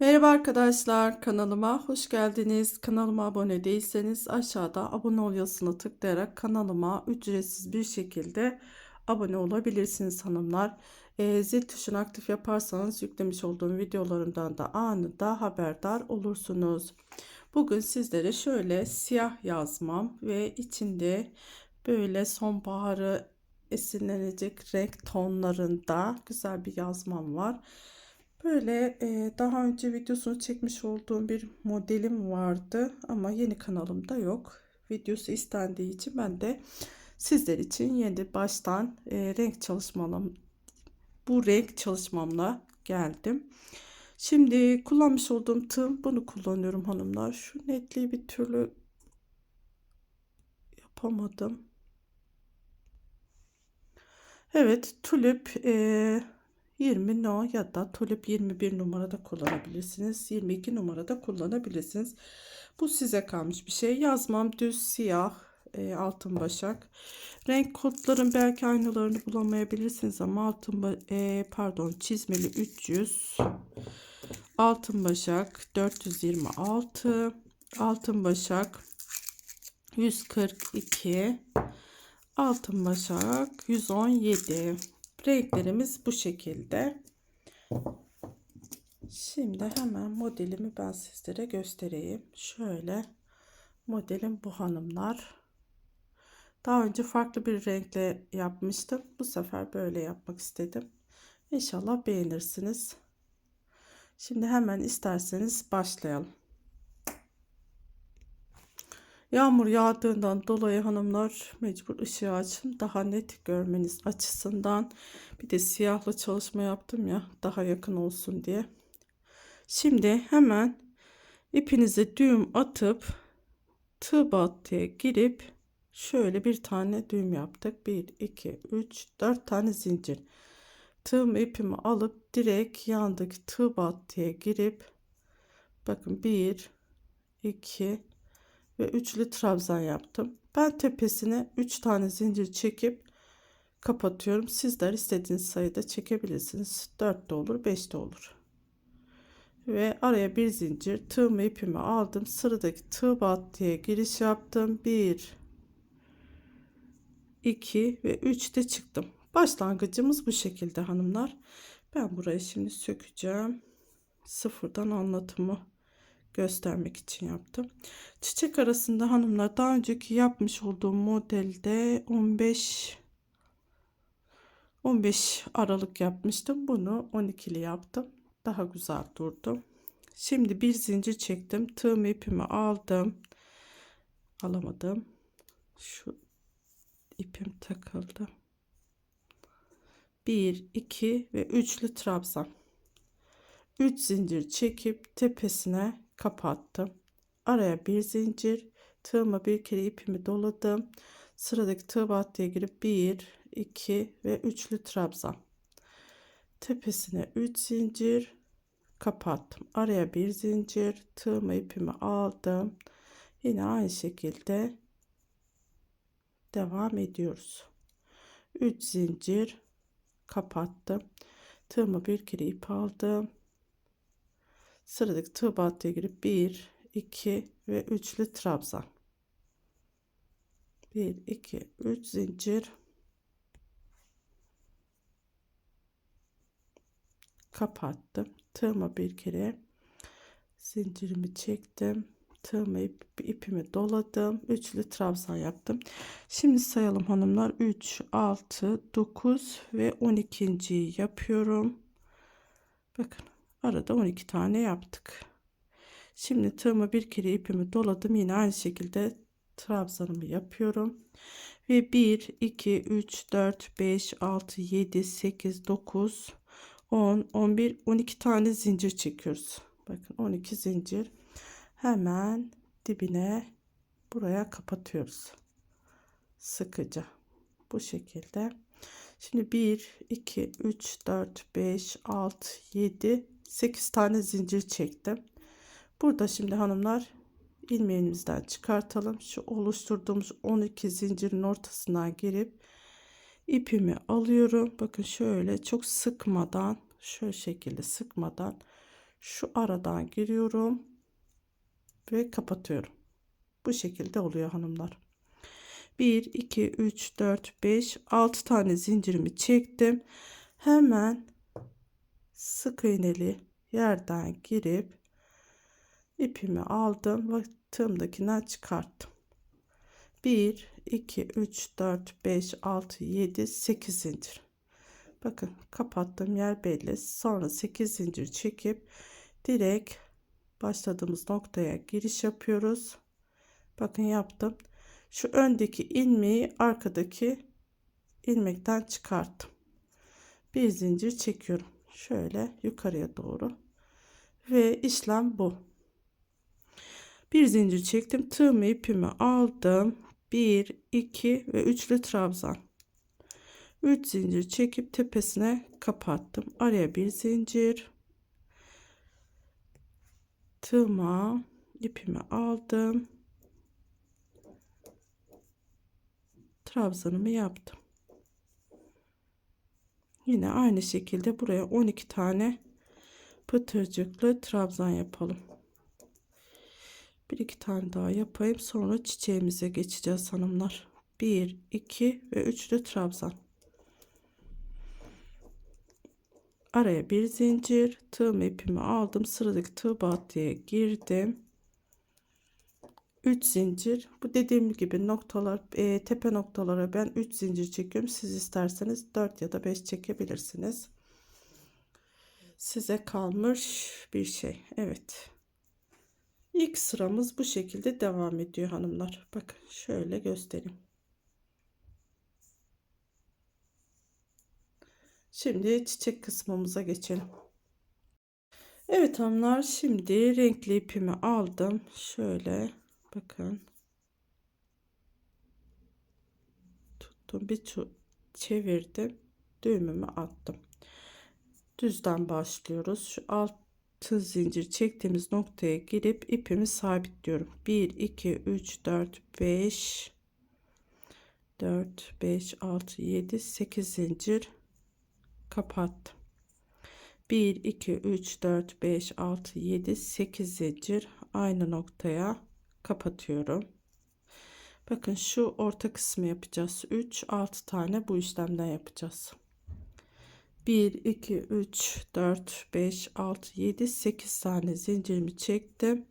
Merhaba arkadaşlar, kanalıma hoş geldiniz. Kanalıma abone değilseniz aşağıda abone ol yazısına tıklayarak kanalıma ücretsiz bir şekilde abone olabilirsiniz hanımlar. Ee, zil tuşunu aktif yaparsanız yüklemiş olduğum videolarımdan da anında haberdar olursunuz. Bugün sizlere şöyle siyah yazmam ve içinde böyle sonbaharı esinlenecek renk tonlarında güzel bir yazmam var. Böyle e, daha önce videosunu çekmiş olduğum bir modelim vardı ama yeni kanalımda yok. Videosu istendiği için ben de sizler için yeni baştan e, renk çalışmam bu renk çalışmamla geldim. Şimdi kullanmış olduğum tığım bunu kullanıyorum hanımlar. Şu netliği bir türlü yapamadım. Evet tulip e, 20 no ya da tulip 21 numarada kullanabilirsiniz. 22 numarada kullanabilirsiniz. Bu size kalmış bir şey. Yazmam düz siyah e, altın başak. Renk kodların belki aynalarını bulamayabilirsiniz ama altın e, pardon çizmeli 300 altın başak 426 altın başak 142 altın başak 117 renklerimiz bu şekilde. Şimdi hemen modelimi ben sizlere göstereyim. Şöyle modelim bu hanımlar. Daha önce farklı bir renkle yapmıştım. Bu sefer böyle yapmak istedim. İnşallah beğenirsiniz. Şimdi hemen isterseniz başlayalım Yağmur yağdığından dolayı hanımlar mecbur ışığı açın daha net görmeniz açısından bir de siyahla çalışma yaptım ya daha yakın olsun diye. Şimdi hemen ipinize düğüm atıp tığ battıya girip şöyle bir tane düğüm yaptık. 1 2 3 4 tane zincir. Tığım ipimi alıp direkt yandaki tığ battıya girip bakın 1 2 ve üçlü trabzan yaptım. Ben tepesine 3 tane zincir çekip kapatıyorum. Sizler istediğiniz sayıda çekebilirsiniz. 4 de olur, 5 de olur. Ve araya bir zincir tığımı ipimi aldım. Sıradaki tığ battıya giriş yaptım. 1 2 ve 3 de çıktım. Başlangıcımız bu şekilde hanımlar. Ben burayı şimdi sökeceğim. Sıfırdan anlatımı göstermek için yaptım. Çiçek arasında hanımlar daha önceki yapmış olduğum modelde 15 15 Aralık yapmıştım. Bunu 12'li yaptım. Daha güzel durdu. Şimdi bir zincir çektim. Tığım ipimi aldım. Alamadım. Şu ipim takıldı. 1 2 ve üçlü trabzan. 3 zincir çekip tepesine kapattım. Araya bir zincir, tığıma bir kere ipimi doladım. Sıradaki tığ battıya girip 1, 2 ve üçlü trabzan. Tepesine 3 zincir kapattım. Araya bir zincir, tığımı ipimi aldım. Yine aynı şekilde devam ediyoruz. 3 zincir kapattım. Tığımı bir kere ip aldım sıradaki tığ battıya girip 1 2 ve üçlü trabzan. 1 2 3 zincir. Kapattım. Tığıma bir kere zincirimi çektim. Tığımı ip, ipimi doladım. Üçlü trabzan yaptım. Şimdi sayalım hanımlar. 3 6 9 ve 12. yapıyorum. Bakın Arada 12 tane yaptık. Şimdi tığımı bir kere ipimi doladım. Yine aynı şekilde trabzanımı yapıyorum. Ve 1, 2, 3, 4, 5, 6, 7, 8, 9, 10, 11, 12 tane zincir çekiyoruz. Bakın 12 zincir. Hemen dibine buraya kapatıyoruz. Sıkıca. Bu şekilde. Şimdi 1, 2, 3, 4, 5, 6, 7, 8 tane zincir çektim. Burada şimdi hanımlar ilmeğimizden çıkartalım. Şu oluşturduğumuz 12 zincirin ortasına girip ipimi alıyorum. Bakın şöyle çok sıkmadan şu şekilde sıkmadan şu aradan giriyorum ve kapatıyorum. Bu şekilde oluyor hanımlar. 1 2 3 4 5 6 tane zincirimi çektim. Hemen sık iğneli yerden girip ipimi aldım ve tığımdakinden çıkarttım. 1 2 3 4 5 6 7 8 zincir. Bakın kapattığım yer belli. Sonra 8 zincir çekip direkt başladığımız noktaya giriş yapıyoruz. Bakın yaptım. Şu öndeki ilmeği arkadaki ilmekten çıkarttım. Bir zincir çekiyorum. Şöyle yukarıya doğru. Ve işlem bu. Bir zincir çektim. Tığımı ipimi aldım. 1, 2 ve üçlü trabzan. 3 zincir çekip tepesine kapattım. Araya bir zincir. Tığıma ipimi aldım. Trabzanımı yaptım. Yine aynı şekilde buraya 12 tane pıtırcıklı trabzan yapalım. Bir iki tane daha yapayım. Sonra çiçeğimize geçeceğiz hanımlar. 1, 2 ve üçlü trabzan. Araya bir zincir. Tığım ipimi aldım. Sıradaki tığ battıya girdim. 3 zincir. Bu dediğim gibi noktalar e, tepe noktalara ben 3 zincir çekiyorum. Siz isterseniz 4 ya da 5 çekebilirsiniz. Size kalmış bir şey. Evet. İlk sıramız bu şekilde devam ediyor hanımlar. Bakın şöyle göstereyim. Şimdi çiçek kısmımıza geçelim. Evet hanımlar şimdi renkli ipimi aldım. Şöyle bakın. Tuttum bir çevirdim. Düğümümü attım. Düzden başlıyoruz. Şu alt zincir çektiğimiz noktaya girip ipimi sabitliyorum. 1 2 3 4 5 4 5 6 7 8 zincir kapattım. 1 2 3 4 5 6 7 8 zincir aynı noktaya kapatıyorum. Bakın şu orta kısmı yapacağız. 3 6 tane bu işlemden yapacağız. 1 2 3 4 5 6 7 8 tane zincirimi çektim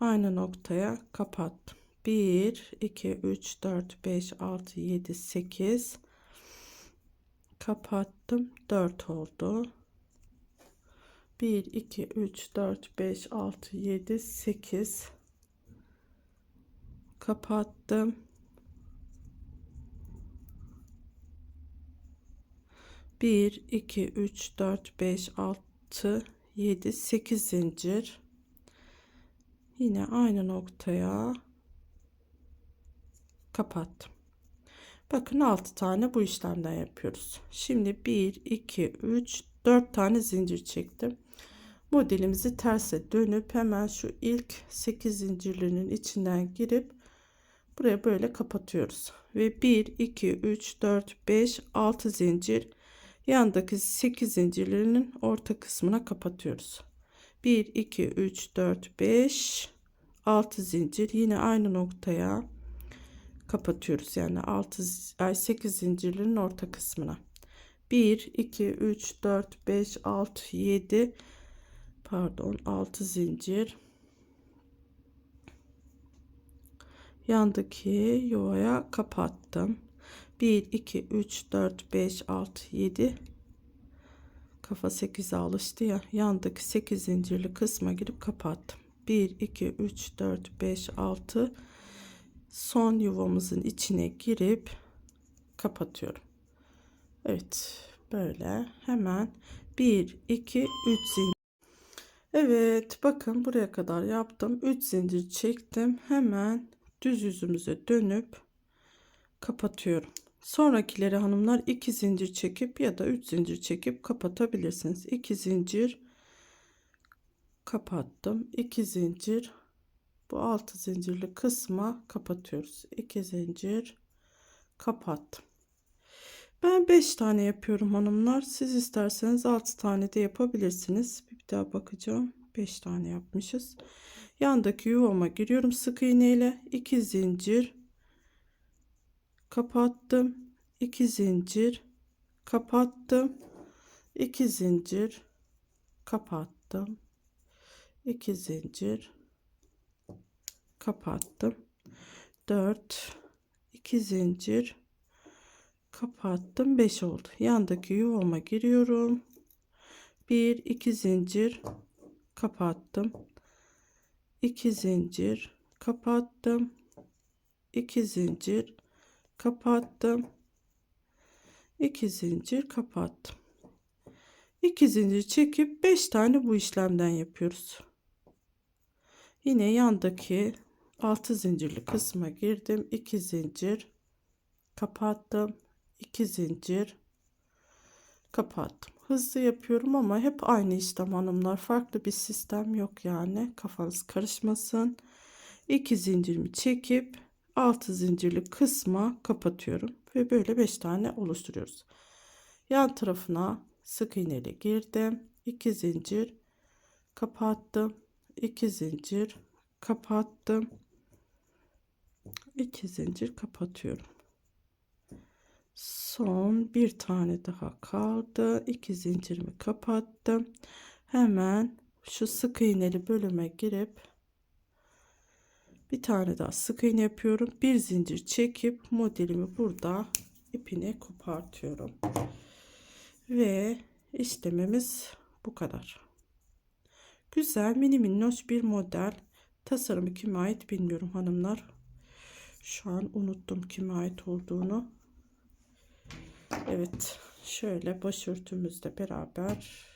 aynı noktaya kapattım 1 2 3 4 5 6 7 8 kapattım 4 oldu 1 2 3 4 5 6 7 8 kapattım. 1 2 3 4 5 6 7 8 zincir. Yine aynı noktaya kapattım. Bakın 6 tane bu işlemden yapıyoruz. Şimdi 1 2 3 4 tane zincir çektim. Modelimizi terse dönüp hemen şu ilk 8 zincirlerinin içinden girip buraya böyle kapatıyoruz. Ve 1 2 3 4 5 6 zincir yandaki 8 zincirlerinin orta kısmına kapatıyoruz. 1 2 3 4 5 6 zincir. Yine aynı noktaya kapatıyoruz. Yani 6 ay 8 zincirlerin orta kısmına. 1 2 3 4 5 6 7 pardon 6 zincir yandaki yuvaya kapattım. 1 2 3 4 5 6 7 kafa 8'e alıştı ya. Yandaki 8 zincirli kısma girip kapattım. 1 2 3 4 5 6 son yuvamızın içine girip kapatıyorum. Evet böyle. Hemen 1 2 3 zincir. Evet bakın buraya kadar yaptım. 3 zincir çektim. Hemen düz yüzümüze dönüp kapatıyorum Sonrakileri hanımlar 2 zincir çekip ya da 3 zincir çekip kapatabilirsiniz. 2 zincir kapattım. 2 zincir bu 6 zincirli kısma kapatıyoruz. 2 zincir kapattım. Ben 5 tane yapıyorum hanımlar. Siz isterseniz 6 tane de yapabilirsiniz. Bir daha bakacağım. 5 tane yapmışız. Yandaki yuvama giriyorum sık iğne ile 2 zincir kapattım. 2 zincir kapattım. 2 zincir kapattım. 2 zincir kapattım. 4 2 zincir kapattım 5 oldu yandaki yuvama giriyorum 1 2 zincir kapattım 2 zincir kapattım. 2 zincir kapattım. 2 zincir kapattım. 2 zincir çekip 5 tane bu işlemden yapıyoruz. Yine yandaki 6 zincirli kısma girdim. 2 zincir kapattım. 2 zincir kapattım hızlı yapıyorum ama hep aynı işlem hanımlar farklı bir sistem yok yani. Kafanız karışmasın. 2 zincirimi çekip 6 zincirli kısma kapatıyorum ve böyle 5 tane oluşturuyoruz. Yan tarafına sık iğneyle girdim. 2 zincir kapattım. 2 zincir kapattım. 2 zincir kapatıyorum son bir tane daha kaldı. 2 zincirimi kapattım. Hemen şu sık iğneli bölüme girip bir tane daha sık iğne yapıyorum. Bir zincir çekip modelimi burada ipini kopartıyorum. Ve işlemimiz bu kadar. Güzel mini minnoş bir model. Tasarımı kime ait bilmiyorum hanımlar. Şu an unuttum kime ait olduğunu Evet şöyle başörtümüzle beraber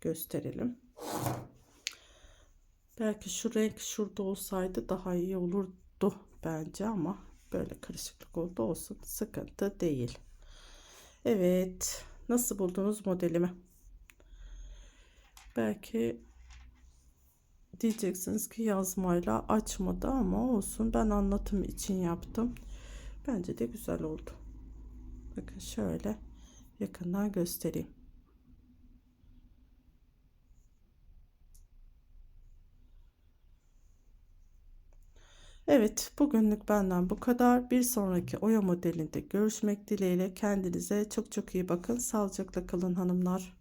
gösterelim. Belki şu renk şurada olsaydı daha iyi olurdu bence ama böyle karışıklık oldu olsun sıkıntı değil. Evet nasıl buldunuz modelimi? Belki diyeceksiniz ki yazmayla açmadı ama olsun ben anlatım için yaptım. Bence de güzel oldu. Bakın şöyle yakından göstereyim. Evet, bugünlük benden bu kadar. Bir sonraki oya modelinde görüşmek dileğiyle. Kendinize çok çok iyi bakın. Sağlıcakla kalın hanımlar.